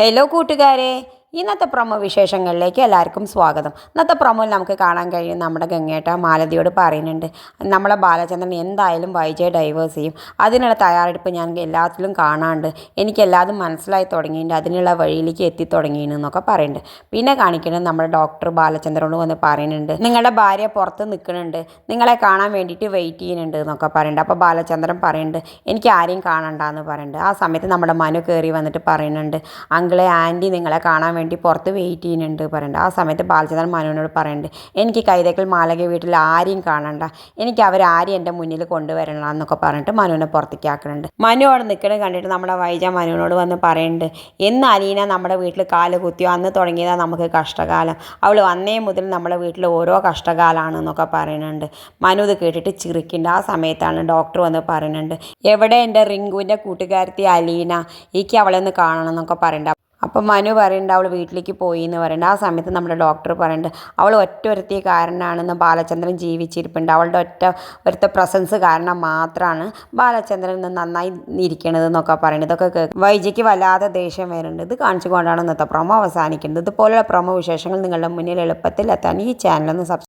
Hello കൂട്ടുകാരെ. ഇന്നത്തെ promo വിശേഷങ്ങളിലേക്ക് എല്ലാവർക്കും സ്വാഗതം. ഇന്നത്തെ പ്രൊമോയിൽ നമുക്ക് കാണാൻ കഴിയും നമ്മുടെ ഗംഗേട്ട മാലതിയോട് പറയുന്നുണ്ട് നമ്മളെ ബാലചന്ദ്രൻ എന്തായാലും വൈജയ ഡൈവേഴ്സ് ചെയ്യും. അതിനുള്ള തയ്യാറെടുപ്പ് ഞാൻ എല്ലാത്തിലും കാണാണ്ട് എനിക്ക് എല്ലാതും മനസ്സിലായി തുടങ്ങിയിട്ടുണ്ട്. അതിനുള്ള വഴിയിലേക്ക് എത്തി തുടങ്ങിയെന്നൊക്കെ പറയുന്നുണ്ട്. പിന്നെ കാണിക്കുന്നത് നമ്മുടെ ഡോക്ടർ ബാലചന്ദ്രനോട് വന്ന് പറയുന്നുണ്ട് നിങ്ങളുടെ ഭാര്യ പുറത്ത് നിൽക്കുന്നുണ്ട്. നിങ്ങളെ കാണാൻ വേണ്ടിയിട്ട് വെയിറ്റ് ചെയ്യുന്നുണ്ട് എന്നൊക്കെ പറയുന്നുണ്ട്. അപ്പോൾ ബാലചന്ദ്രൻ പറയുന്നുണ്ട് എനിക്ക് ആരെയും കാണണ്ടെന്ന് പറയുന്നുണ്ട്. ആ സമയത്ത് നമ്മുടെ മനു കയറി വന്നിട്ട് പറയുന്നുണ്ട് അങ്കിളെ ആന്റി നിങ്ങളെ കാണാൻ വേണ്ടി പുറത്ത് വെയിറ്റ് ചെയ്യുന്നുണ്ട് പറയുന്നുണ്ട് ആ സമയത്ത് ബാലചന്ദ്രൻ മനുവിനോട് പറയുന്നുണ്ട് എനിക്ക് കൈതക്കൽ മാലക വീട്ടിൽ ആരെയും കാണണ്ട. എനിക്ക് അവരാരെയും എന്റെ മുന്നിൽ കൊണ്ടുവരണം എന്നൊക്കെ പറഞ്ഞിട്ട് മനുവിനെ പുറത്തേക്ക് ആക്കുന്നുണ്ട് മനു അവിടെ നിൽക്കുന്നത് കണ്ടിട്ട് നമ്മുടെ വൈജ മനുവിനോട് വന്ന് പറയുന്നുണ്ട് എന്ന് അലീന നമ്മുടെ വീട്ടിൽ കാൽ കുത്തിയോ? അന്ന് തുടങ്ങിയതാണ് നമുക്ക് കഷ്ടകാലം. അവൾ വന്നേ മുതൽ നമ്മുടെ വീട്ടിൽ ഓരോ കഷ്ടകാലമാണ് എന്നൊക്കെ പറയുന്നുണ്ട് മനു ഇത് കേട്ടിട്ട് ചിറിക്കുന്നുണ്ട് ആ സമയത്താണ് ഡോക്ടർ വന്ന് പറയുന്നുണ്ട് എവിടെ എന്റെ റിങ്കുവിന്റെ കൂട്ടുകാരത്തി അലീന? എനിക്ക് അവളെ ഒന്ന് കാണണം എന്നൊക്കെ പറയുന്നുണ്ട് അപ്പം മനു പറയുന്നുണ്ട് അവൾ വീട്ടിലേക്ക് പോയി എന്ന് പറയുന്നുണ്ട്. ആ സമയത്ത് നമ്മുടെ ഡോക്ടർ പറയുന്നുണ്ട് അവൾ ഒറ്റ ഒരുത്തിയ കാരനാണെന്ന് ബാലചന്ദ്രൻ ജീവിച്ചിരിപ്പുണ്ട്. അവളുടെ ഒറ്റ ഒരുത്ത പ്രസൻസ് കാരണം മാത്രമാണ് ബാലചന്ദ്രൻ നന്നായി ഇരിക്കണത് എന്നൊക്കെ പറയുന്നത് ഇതൊക്കെ കേൾക്കും വൈജയ്ക്ക് വല്ലാതെ ദേഷ്യം വരുന്നുണ്ട്. ഇത് കാണിച്ചുകൊണ്ടാണ് ഇന്നത്തെ പ്രൊമോ അവസാനിക്കുന്നത്. ഇതുപോലുള്ള പ്രൊമോ വിശേഷങ്ങൾ നിങ്ങളുടെ മുന്നിൽ എളുപ്പത്തിൽ എത്താൻ ഈ ചാനലൊന്ന് സബ്സ്ക്രൈബ്